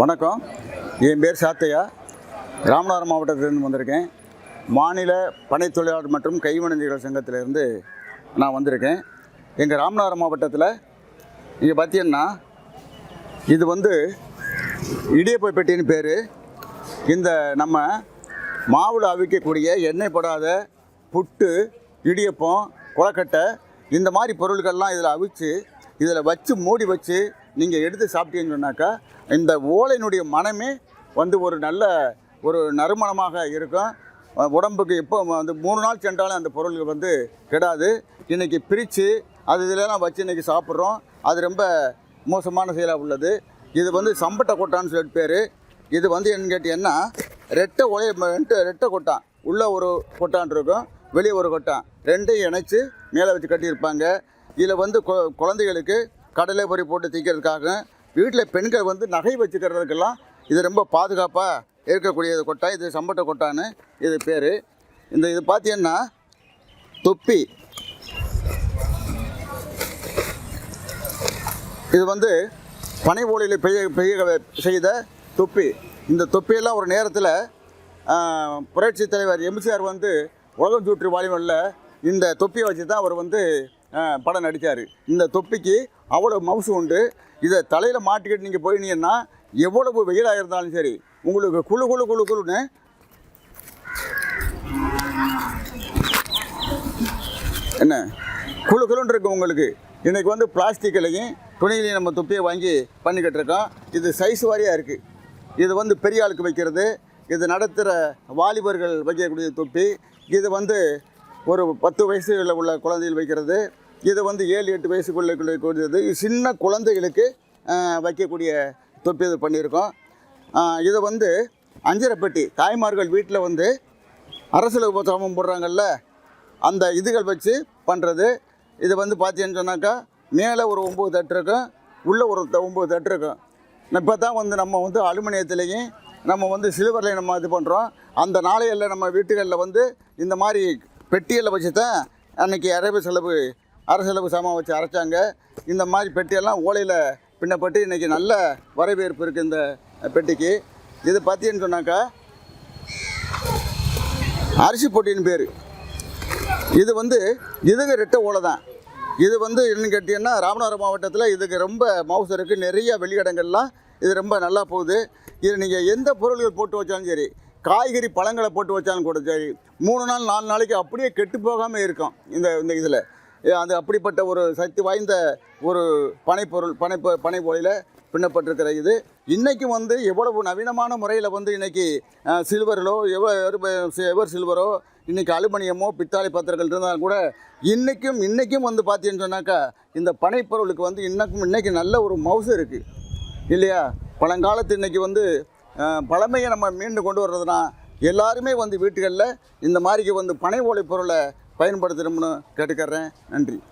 வணக்கம். என் பேர் சாத்தையா. ராமநாதபுரம் மாவட்டத்திலிருந்து வந்திருக்கேன். மாநில பனை தொழிலாளர் மற்றும் கைவினைஞர்கள் சங்கத்திலிருந்து நான் வந்திருக்கேன். எங்கள் ராமநாதபுரம் மாவட்டத்தில் இங்கே பார்த்தீங்கன்னா இது வந்து இடியப்பை பெட்டின்னு பேர். இந்த நம்ம மாவில் அவிக்கக்கூடிய எண்ணெய் படாத புட்டு இடியப்பம் கொலக்கட்டை இந்த மாதிரி பொருட்கள்லாம் இதில் அவிச்சு இதில் வச்சு மூடி வச்சு நீங்கள் எடுத்து சாப்பிட்டீங்கன்னு சொன்னாக்கா இந்த ஓலையினுடைய மனமே வந்து ஒரு நல்ல ஒரு நறுமணமாக இருக்கும். உடம்புக்கு எப்போ வந்து மூணு நாள் சென்றாலும் அந்த பொருள்கள் வந்து கெடாது. இன்றைக்கி பிரித்து அது இதிலலாம் வச்சு இன்றைக்கி சாப்பிட்றோம். அது ரொம்ப மோசமான செயலாக உள்ளது. இது வந்து சம்பட்டை கொட்டான்னு சொல்லிட்டு பேர். இது வந்து என்னன்னு கேட்டீங்கன்னா ரெட்டை ஒலைய ரெண்டு ரெட்டை கொட்டான். உள்ளே ஒரு கொட்டான் இருக்கும் வெளியே ஒரு கொட்டான். ரெண்டையும் இணைச்சி மேலே வச்சு கட்டியிருப்பாங்க. இதில் வந்து கொ- குழந்தைகளுக்கு கடலை பொறி போட்டு தீக்கிறதுக்காக வீட்டில் பெண்கள் வந்து நகை வச்சுக்கிறதுக்கெல்லாம் இது ரொம்ப பாதுகாப்பாக இருக்கக்கூடிய கொட்டா. இது சம்பட்டை கொட்டான்னு இது பேர். இந்த இது பார்த்தீங்கன்னா தொப்பி. இது வந்து பனை ஓலையில் பெய்ய பெய்ய செய்த தொப்பி. இந்த தொப்பியெல்லாம் ஒரு நேரத்தில் புரட்சி தலைவர் எம்ஜிஆர் வந்து உலகம் சுற்று வாலிபனில் இந்த தொப்பியை வச்சு தான் அவர் வந்து படம் நடித்தார் இந்த தொப்பிக்கு அவ்வளோ மவுசு உண்டு. இதை தலையில் மாட்டிக்கிட்டு நீங்கள் போயினீங்கன்னா எவ்வளவு வெயிலாக இருந்தாலும் சரி உங்களுக்கு குழு குழு குழு குழுன்னு என்ன? குழு குளுன்னுருக்கு உங்களுக்கு. இன்றைக்கி வந்து பிளாஸ்டிக்கிலையும் துணியிலையும் நம்ம தொப்பியை வாங்கி பண்ணிக்கிட்டு இருக்கோம். இது சைஸ் வாரியாக இருக்குது இது வந்து பெரிய ஆளுக்கு வைக்கிறது. இது நடத்துகிற வாலிபர்கள் வைக்கக்கூடிய தொப்பி. இது வந்து ஒரு பத்து வயசில் உள்ள குழந்தைகள் வைக்கிறது. இது வந்து ஏழு எட்டு வயசுக்குள்ளே கூடியது. சின்ன குழந்தைகளுக்கு வைக்கக்கூடிய தொப்பி இது பண்ணியிருக்கோம். இதை வந்து அஞ்சரைப்பெட்டி தாய்மார்கள் வீட்டில் வந்து அரசியல் உபசாமம் போடுறாங்கல்ல அந்த இதுகள் வச்சு பண்ணுறது இது வந்து பார்த்தீங்கன்னு சொன்னாக்கா மேலே ஒரு ஒம்பது தட்டு இருக்கும் உள்ளே ஒரு ஒம்பது தட்டு இருக்கும். இப்போ தான் வந்து நம்ம வந்து அலுமினியத்துலேயும் நம்ம வந்து சில்வர்லேயும் நம்ம இது பண்ணுறோம் அந்த நாளையில் நம்ம வீட்டுகளில் வந்து இந்த மாதிரி பெட்டியில் வச்சு தான் அன்றைக்கி அரபு செலவு அரசெலவு சாமான் வச்சு அரைச்சாங்க. இந்த மாதிரி பெட்டியெல்லாம் ஓலையில் பின்னப்பட்டு இன்றைக்கி நல்ல வரவேற்பு இருக்குது இந்த பெட்டிக்கு. இது பார்த்தீங்கன்னு சொன்னாக்கா அரிசி பொட்டின்னு பேர். இது வந்து இதுக்கு ரெட்ட ஓலை தான். இது வந்து என்னன்னு கேட்டிங்கன்னா ராமநாதபுரம் மாவட்டத்தில் இதுக்கு ரொம்ப மவுஸ் இருக்குது நிறைய வெளியிடங்கள்லாம் இது ரொம்ப நல்லா போகுது. இது நீங்கள் எந்த பொருள்கள் போட்டு வச்சாலும் சரி காய்கறி பழங்களை போட்டு வச்சாலும் கூட சரி மூணு நாள் நாலு நாளைக்கு அப்படியே கெட்டு போகாமல் இருக்கும். இந்த இந்த இதில். அது அப்படிப்பட்ட ஒரு சக்தி வாய்ந்த ஒரு பனைப்பொருள் பனை பனை ஓலையில் பின்னப்பட்டிருக்கிற இது. இன்றைக்கும் வந்து எவ்வளவு நவீனமான முறையில் வந்து இன்றைக்கி சில்வரிலோ எவர் எவர் சில்வரோ இன்றைக்கி அலுமினியமோ பித்தாளை பாத்திரங்கள் இருந்தாலும் கூட இன்றைக்கும் இன்றைக்கும் வந்து பார்த்தீங்கன்னு சொன்னாக்கா இந்த பனைப்பொருளுக்கு வந்து இன்னக்கும் இன்றைக்கி நல்ல ஒரு மவுசு இருக்குது இல்லையா? பழங்காலத்து இன்றைக்கி வந்து பழமையை நம்ம மீண்டு கொண்டு வர்றதுனா எல்லாருமே வந்து வீட்டுகளில் இந்த மாதிரிக்கு வந்து பனை ஓலை பொருளை பயன்படுத்தணும்னு கேட்டுக்கிறேன். நன்றி.